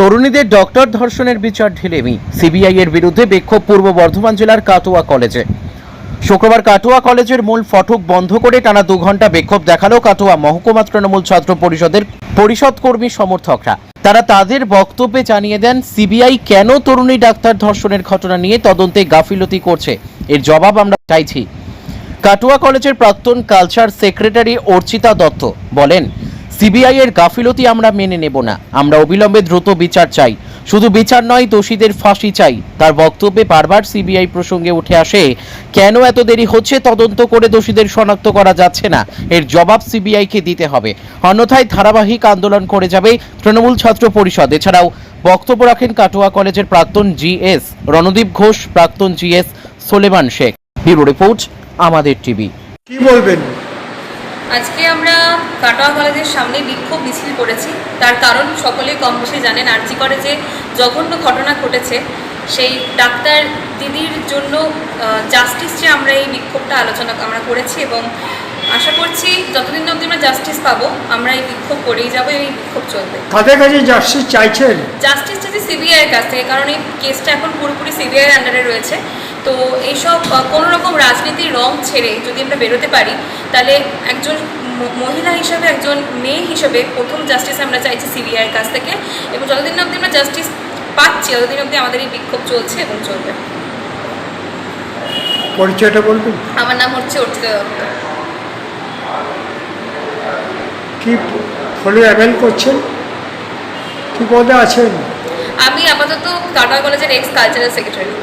তরুণীদের ডক্টর ধর্ষণের বিচার ঢিলেমি। সিবিআই এর বিরুদ্ধে বিক্ষোভ পূর্ব বর্ধমান জেলার কাটোয়া কলেজে। শুক্রবার কাটোয়া কলেজের মূল ফটক বন্ধ করে টানা দু ঘণ্টা বিক্ষোভ দেখাল কাটোয়া মহকুমা তৃণমূল ছাত্র পরিষদের পরিষদ কর্মী সমর্থকরা। তারা তাদের বক্তব্যে জানিয়ে দেন সিবিআই কেন তরুণী ডাক্তার ধর্ষণের ঘটনা নিয়ে তদন্তে গাফিলতি করছে? এর জবাব আমরা চাইছি। কাটোয়া কলেজের প্রাক্তন কালচার সেক্রেটারি অর্চিতা দত্ত বলেন সিবিআই এর গাফিলতি আমরা মেনে নেব না। আমরা অবিলম্বে দ্রুত বিচার চাই। শুধু বিচার নয়, দোষীদের ফাঁসি চাই। তার বক্তব্যে বারবার সিবিআই প্রসঙ্গে উঠে আসে, কেন এত দেরি হচ্ছে তদন্ত করে দোষীদের শনাক্ত করা যাচ্ছে না? এর জবাব সিবিআইকে দিতে হবে। অন্যথায় ধারাবাহিক আন্দোলন করে যাবে তৃণমূল ছাত্র পরিষদ। এছাড়াও বক্তব্য রাখেন কাটোয়া কলেজের প্রাক্তন জিএস রণদীপ ঘোষ, প্রাক্তন GS Soleman Sheikh. Bureau report, আমাদের টিভি। কি বলবেন? আজকে আমরা কাটোয়া কলেজের সামনে বিক্ষোভ মিছিল করেছি। তার কারণ সকলেই কম বেশি জানেন আর্জি করে যে জঘন্য ঘটনা ঘটেছে সেই ডাক্তার দিদির জন্য জাস্টিস যে আমরা এই বিক্ষোভটা আলোচনা আমরা করেছি এবং আশা করছি যতদিন অবধি আমরা জাস্টিস পাবো আমরা এই বিক্ষোভ করেই যাব এই বিক্ষোভ চলবে। কাদের কাছে জাস্টিস চাইছেন? জাস্টিস চাইছি সিবিআই এর কাছ থেকে কারণ এই কেসটা এখন পুরোপুরি সিবিআই এর আন্ডারে রয়েছে। তো এইসব কোনো রকম রাজনীতির রং ছেড়ে যদি আমরা বেরোতে পারি তাহলে একজন মহিলা হিসাবে একজন মেয়ে হিসেবে প্রথম জাস্টিস আমরা চাইছি সিবিআই এর কাছ থেকে এবং যতদিন অবধি আমরা জাস্টিস পাচ্ছি ততদিন অবধি আমাদের এই বিক্ষোভ চলছে এবং চলবে। পরিচয়টা বলবেন? আমার নাম হচ্ছে অর্চিতা দত্ত। কি ফলে অ্যাভেল করছেন? কি পদে আছেন? আমি আপাতত কাটোয়া কলেজের এক্স কালচারাল সেক্রেটারি